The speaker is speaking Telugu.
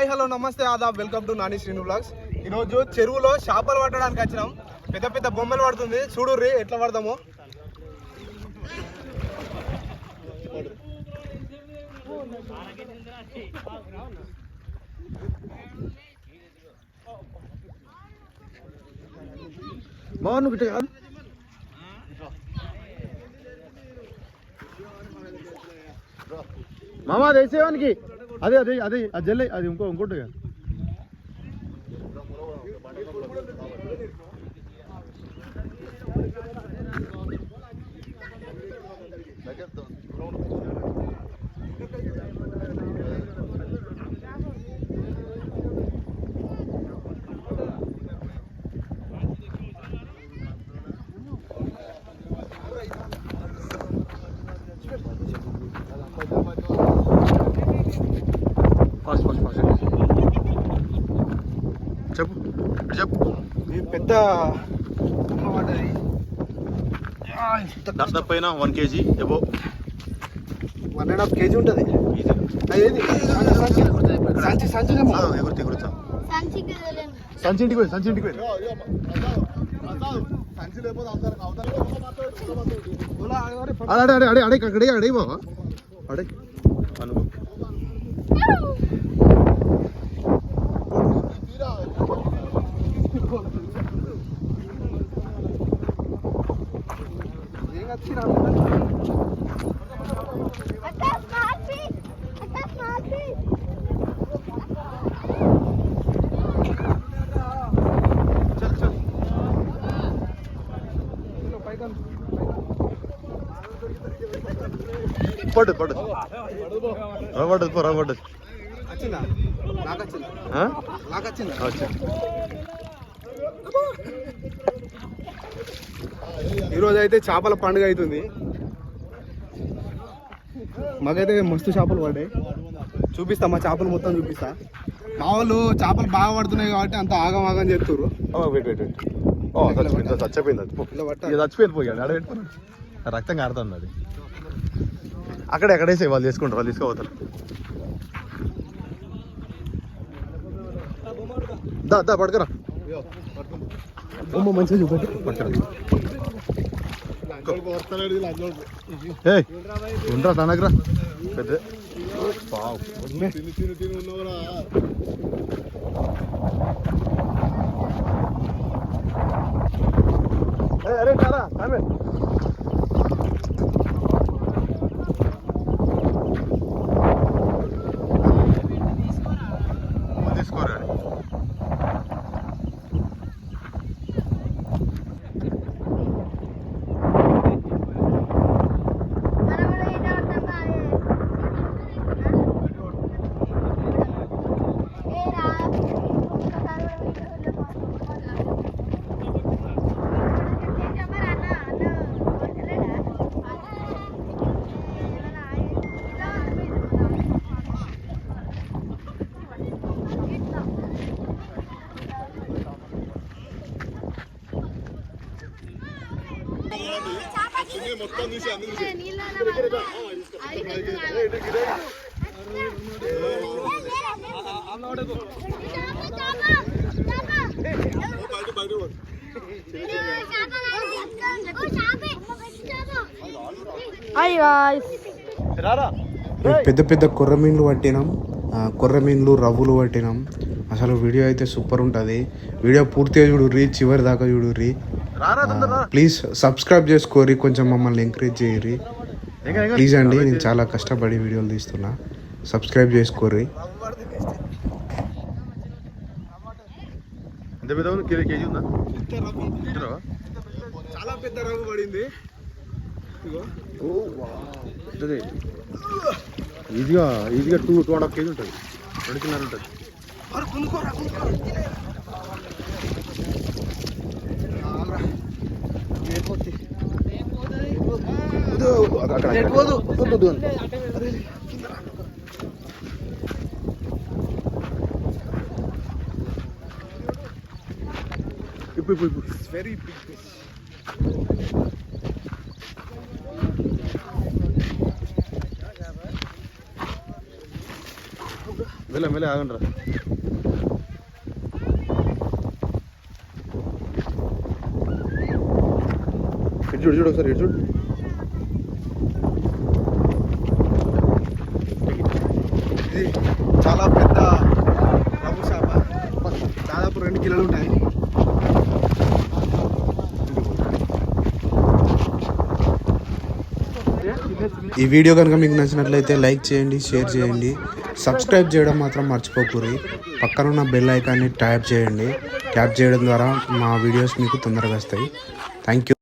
హాయ్ హలో నమస్తే Aadab. Welcome to Nani Srinu blogs. ఈరోజు చెరువులో చేపలు పట్టడానికి వచ్చినాం. పెద్ద పెద్ద బొమ్మలు పడుతుంది. చూడుర్రి ఎట్లా పడదాము బాగుంది బిడ్డ కాదు మామ అది అదే అదే అదే అది జల్లే అది ఇంకో ఇంకోటి చెప్పు ఇటు చెప్పు పెద్ద దాని పైన one KG above. One and half KG ఉంటుంది. సంచి సంచి ఎగురుతా ఎగురుతా. సంచి ఇంటికి పోయి సంచి ఇంటికి పోయి అడే అడే అడే అడే అడే అడే బావా అడే అనుకో అక్క స్మార్ట్ ఫీట్. అక్క స్మార్ట్ ఫీట్. పడ్డది పడ్డది పడ్డది పో పడ్డది వచ్చిందా నాకు వచ్చిందా ఆ? నాకు వచ్చిందా వచ్చా ఈరోజు అయితే చేపల పండుగ అవుతుంది. మాకైతే మస్తు చేపలు పడ్డాయి. చూపిస్తా మా చేపలు మొత్తం చూపిస్తా. మా వాళ్ళు చేపలు బాగా పడుతున్నాయి కాబట్టి అంత ఆగం ఆగం ఓ చచ్చిపోయింది పోయాడు రక్తం కారుతుంది అది. అక్కడ ఎక్కడేసే వాళ్ళు తీసుకుంటారు వాళ్ళు తీసుకోపోతారు. దా దా పడుకురా బొమ్మ మంచిగా చూపండి పట్టుకురా ఏ ఉండరా తనగరా పెద్ద అరే చారా హాయ్ గాయ్స్ రారా. పెద్ద పెద్ద కొర్ర మీన్లు పట్టినాం. ఆ, కొర్ర మీన్లు రవ్వులు పట్టినాం. అసలు వీడియో అయితే సూపర్ ఉంటుంది. వీడియో పూర్తిగా చూడుర్రి చివరి దాకా చూడుర్రి. తొందర రా. ప్లీజ్ సబ్స్క్రైబ్ చేసుకోరి కొంచెం మమ్మల్ని ఎంకరేజ్ చేయరి. ప్లీజ్ అండి నేను చాలా కష్టపడి వీడియోలు తీస్తున్నా. సబ్స్క్రైబ్ చేసుకోరి ఎంత పెద్ద ఉంది? కిలో కేజీ ఉందా? ఇద్దరా? చాలా పెద్ద రవ్వు పడింది. ఈజీగా ఈజీగా two two and half KG ఉంటుంది. రెండు ఉంటుంది. ఇప్పుడు ఇప్పుడు ఇప్పుడు వెరీ బిగ్ ఫిష్ మెల్ల మెల్ల ఆగండి రా ఇటు చూడు చూడు రెండు కిలోలు ఉంటాయి. ఈ వీడియో కనుక మీకు నచ్చినట్లయితే లైక్ చేయండి షేర్ చేయండి. సబ్స్క్రైబ్ చేయడం మాత్రం మర్చిపోకూరి. పక్కన ఉన్న బెల్ ఐకాన్ని ట్యాప్ చేయండి. ట్యాప్ చేయడం ద్వారా మా వీడియోస్ మీకు తొందరగా వస్తాయి. Thank you